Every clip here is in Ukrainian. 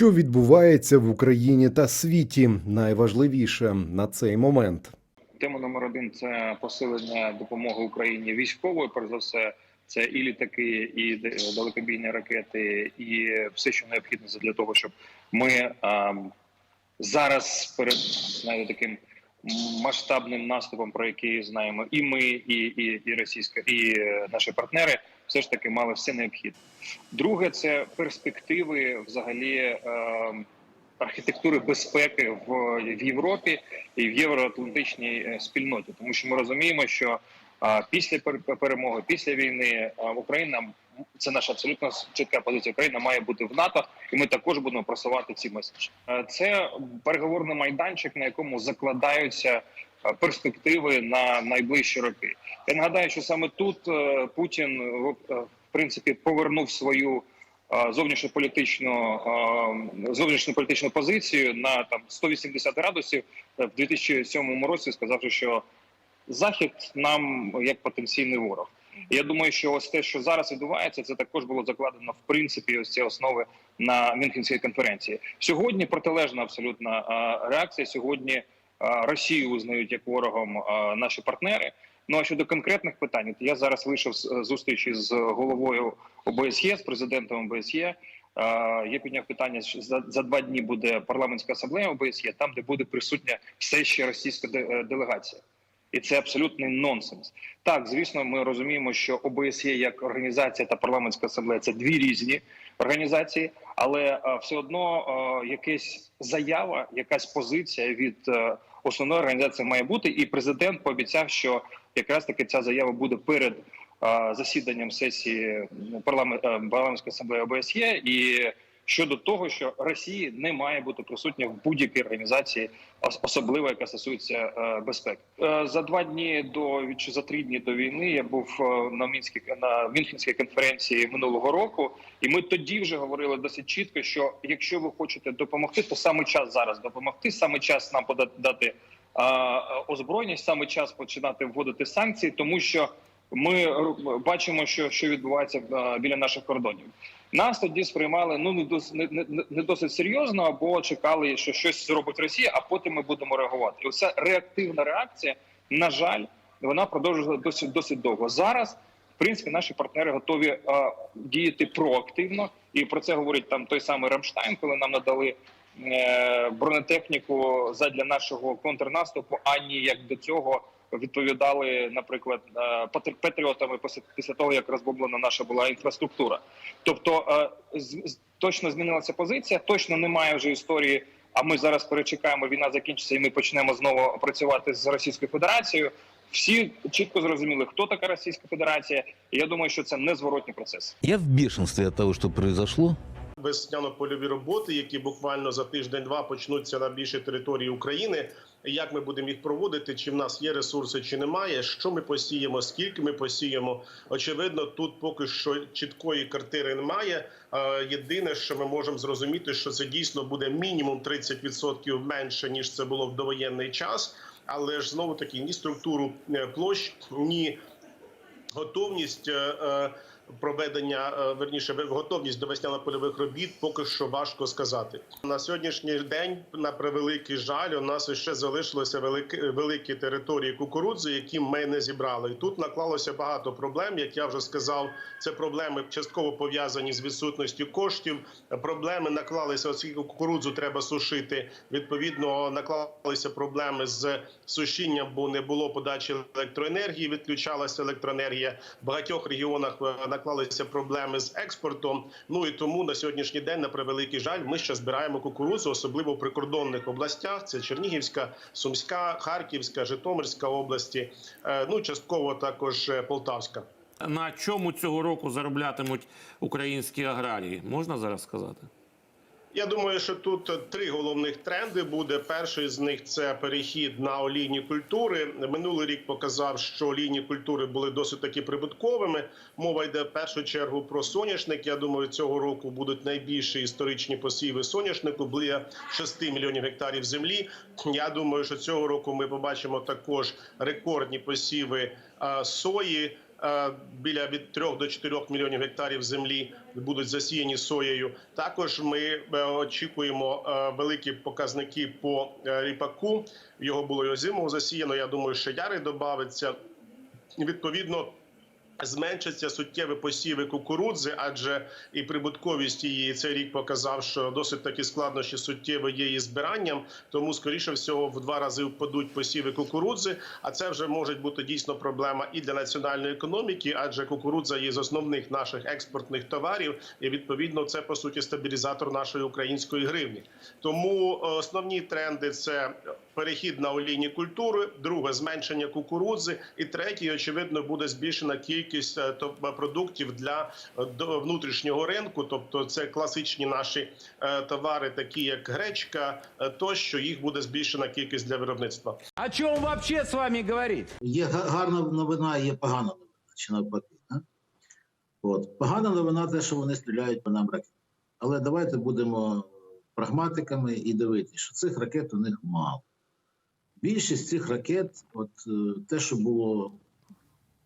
Що відбувається в Україні та світі, найважливіше на цей момент. Тема номер один це посилення допомоги Україні військовою. Перш за все, це і літаки, і далекобійні ракети, і все, що необхідно для того, щоб ми а, зараз перед знаєте, таким масштабним наступом, про який знаємо, і ми, і, і, і російська, і е, наші партнери, все ж таки мали все необхідне. Друге, це перспективи взагалі. Е, Архітектури безпеки в, в Європі і в євроатлантичній е, спільноті, тому що ми розуміємо, що а, після пер- перемоги, після війни а, Україна це наша абсолютно чітка позиція. Україна має бути в НАТО, і ми також будемо просувати ці меседжі. Е, Це переговорний майданчик, на якому закладаються е, перспективи на найближчі роки. Я нагадаю, що саме тут е, Путін е, в принципі повернув свою е, зовнішньополітичну е, зовнішньополітичну позицію на там 180 градусів е, в 2007 році, сказавши, що захід нам як потенційний ворог. Я думаю, що ось те, що зараз відбувається, це також було закладено в принципі ось ці основи на Мюнхенській конференції. Сьогодні протилежна абсолютна е, реакція. Сьогодні е, Росію визнають як ворогом наші партнери. Ну а щодо конкретних питань, от я зараз вийшов з зустрічі з головою ОБСЄ, з президентом ОБСЄ. Я підняв питання, за, за два дні буде парламентська асамблея ОБСЄ, там де буде присутня все ще російська е, делегація. І це абсолютний нонсенс. Так, звісно, ми розуміємо, що ОБСЄ як організація та парламентська асамблея це дві різні організації, але е, все одно е, якась заява, якась позиція від основної організації має бути. І президент пообіцяв, що якраз таки ця заява буде перед засіданням сесії е, парламентської асамблеї ОБСЄ і. Щодо того, що Росії не має бути присутня в будь-якій організації, ос- особливо яка стосується е, безпеки. Е, за два дні до чи за три дні до війни я був е, на мінській на Мюнхенській конференції минулого року, і ми тоді вже говорили досить чітко, що якщо ви хочете допомогти, то саме час зараз допомогти, саме час нам подати озброєння, саме час починати вводити санкції, тому що ми бачимо, що, що відбувається біля наших кордонів. Нас тоді сприймали ну не досить не, не, досить серйозно, або чекали, що щось зробить Росія, а потім ми будемо реагувати. І оця реактивна реакція, на жаль, вона продовжується досить досить довго. Зараз, в принципі, наші партнери готові а, діяти проактивно, і про це говорить там той самий Рамштайн, коли нам надали бронетехніку задля нашого контрнаступу, ані як до цього відповідали, наприклад, е, патр- патріотами після- того, як розбомблена наша була інфраструктура. Тобто е, точно змінилася позиція, точно немає вже історії. А ми зараз перечекаємо, війна закінчиться, і ми почнемо знову працювати з Російською Федерацією. Всі чітко зрозуміли, хто така Російська Федерація, і я думаю, що це незворотній процес. Я в бешенстве от того, что произошло. Весняно-польові роботи, які буквально за тиждень-два почнуться на більшій території України. Як ми будемо їх проводити? Чи в нас є ресурси, чи немає? Що ми посіємо? Скільки ми посіємо? Очевидно, тут поки що чіткої картини немає. Е, Єдине, що ми можемо зрозуміти, що це дійсно буде мінімум 30% менше ніж це було в довоєнний час. Але ж знову таки ні структуру е, площ, ні готовність е, проведення е, верніше готовність до весняно-польових робіт поки що важко сказати. На сьогоднішній день, на превеликий жаль, у нас ще залишилося великі, великі території кукурудзи, які ми не зібрали. І тут наклалося багато проблем. Як я вже сказав, це проблеми частково пов'язані з відсутністю коштів. Проблеми наклалися, оскільки кукурудзу треба сушити. Відповідно, наклалися проблеми з сушінням, бо не було подачі електроенергії. Відключалася електроенергія. В багатьох регіонах е, наклалися проблеми з експортом. Ну і тому на сьогоднішній день, на превеликий жаль, ми ще збираємо кукурудзу, особливо в прикордонних областях. Це Чернігівська, Сумська, Харківська, Житомирська області. е, Ну частково також е, Полтавська. На чому цього року зароблятимуть українські аграрії? Можна зараз сказати? Я думаю, що тут три головних тренди буде. Перший з них це перехід на олійні культури. Минулий рік показав, що олійні культури були досить таки прибутковими. Мова йде в першу чергу про соняшник. Я думаю, цього року будуть найбільші історичні посіви соняшнику. Біля 6 мільйонів гектарів землі. Я думаю, що цього року ми побачимо також рекордні посіви е, сої. Е, біля від 3 до 4 мільйонів гектарів землі будуть засіяні соєю. Також ми е, очікуємо е, великі показники по ріпаку. Його було і озимого засіяно. Я думаю, що яри додавиться. Відповідно, зменшаться суттєві посіви кукурудзи, адже і прибутковість її цей рік показав, що досить такі складнощі суттєві є її збиранням. Тому, скоріше всього, в два рази впадуть посіви кукурудзи. А це вже може бути дійсно проблема і для національної економіки, адже кукурудза є з основних наших експортних товарів, і відповідно це по суті стабілізатор нашої української гривні. Тому е, основні тренди це перехід на олійні культури, друге зменшення кукурудзи, і третє, очевидно, буде збільшена кількість е, то- продуктів для е, до- внутрішнього ринку. Тобто, це класичні наші е, товари, такі як гречка, е, тощо їх буде збільшена кількість для виробництва. О чем вообще с вами говорить? Є гарна новина, є погана новина, чи навпаки. От. Погана новина те, що вони стріляють по нам ракет. Але давайте будемо прагматиками і дивитися, що цих ракет у них мало. Більшість цих ракет, от е, те, що було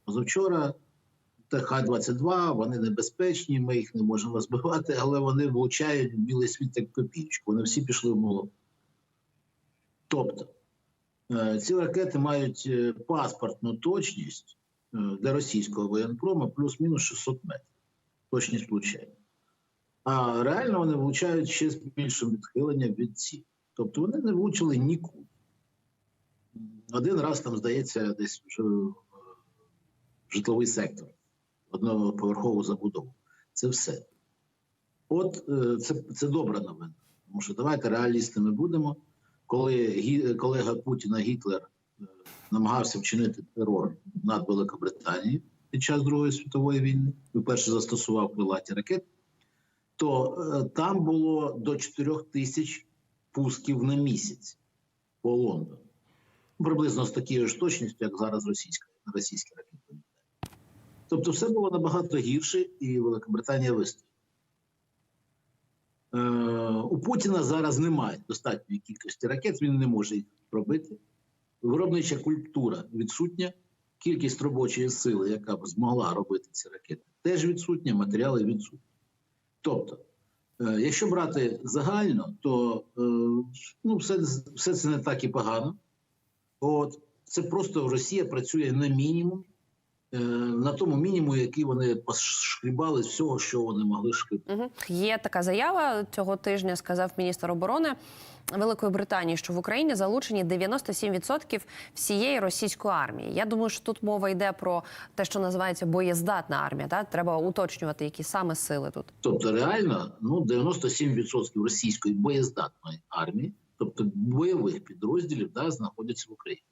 позавчора, ТХ-22, вони небезпечні, ми їх не можемо збивати, але вони влучають білий світ як копійку. Вони всі пішли в молот. Тобто, Е, Ці ракети мають е, паспортну точність для російського воєнпрома плюс-мінус 600 метрів. Точність влучання. А реально вони влучають ще з більшим відхиленням від цих. Тобто вони не влучили нікуди. Один раз там, здається, десь вже житловий сектор, одноповерхову забудову. Це все. От е, це, це добра новина. Тому що давайте реалістами будемо коли колега Путіна Гітлер е, намагався вчинити терор над Великобританією під час Другої світової війни, вперше застосував крилаті ракети, то е, там було до 4 тисяч пусків на місяць по Лондону. Приблизно з такою ж точністю, як зараз російська, російські ракети. Тобто все було набагато гірше, і Великобританія вистояла. Е, у Путіна зараз немає достатньої кількості ракет, він не може їх робити. Виробнича культура відсутня, кількість робочої сили, яка б змогла робити ці ракети, теж відсутня, матеріали відсутні. Тобто, е, якщо брати загально, то е, ну, все, все це не так і погано. От, це просто Росія працює на мінімум, е, на тому мінімумі, який вони пошкрібали з всього, що вони могли шкрібати. Угу. Є така заява цього тижня. Сказав міністр оборони Великої Британії, що в Україні залучені 97% всієї російської армії. Я думаю, що тут мова йде про те, що називається боєздатна армія. Та треба уточнювати, які саме сили тут. Тобто реально ну, 97% російської боєздатної армії, тобто бойових підрозділів, да, знаходяться в Україні.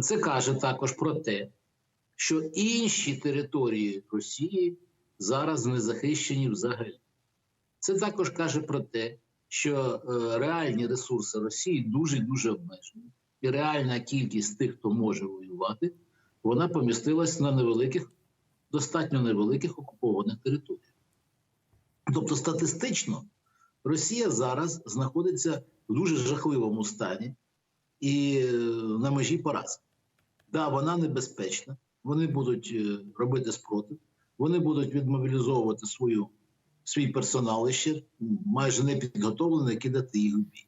Це каже також про те, що інші території Росії зараз не захищені взагалі. Це також каже про те, що е, реальні ресурси Росії дуже дуже обмежені, і реальна кількість тих, хто може воювати, вона помістилась на невеликих, достатньо невеликих окупованих територіях. Тобто, статистично, Росія зараз знаходиться в дуже жахливому стані і е, на межі поразки. Да, вона небезпечна. Вони будуть е, робити спротив, вони будуть відмобілізовувати свою, свій персонал ще майже не підготовлений кидати їх в бій.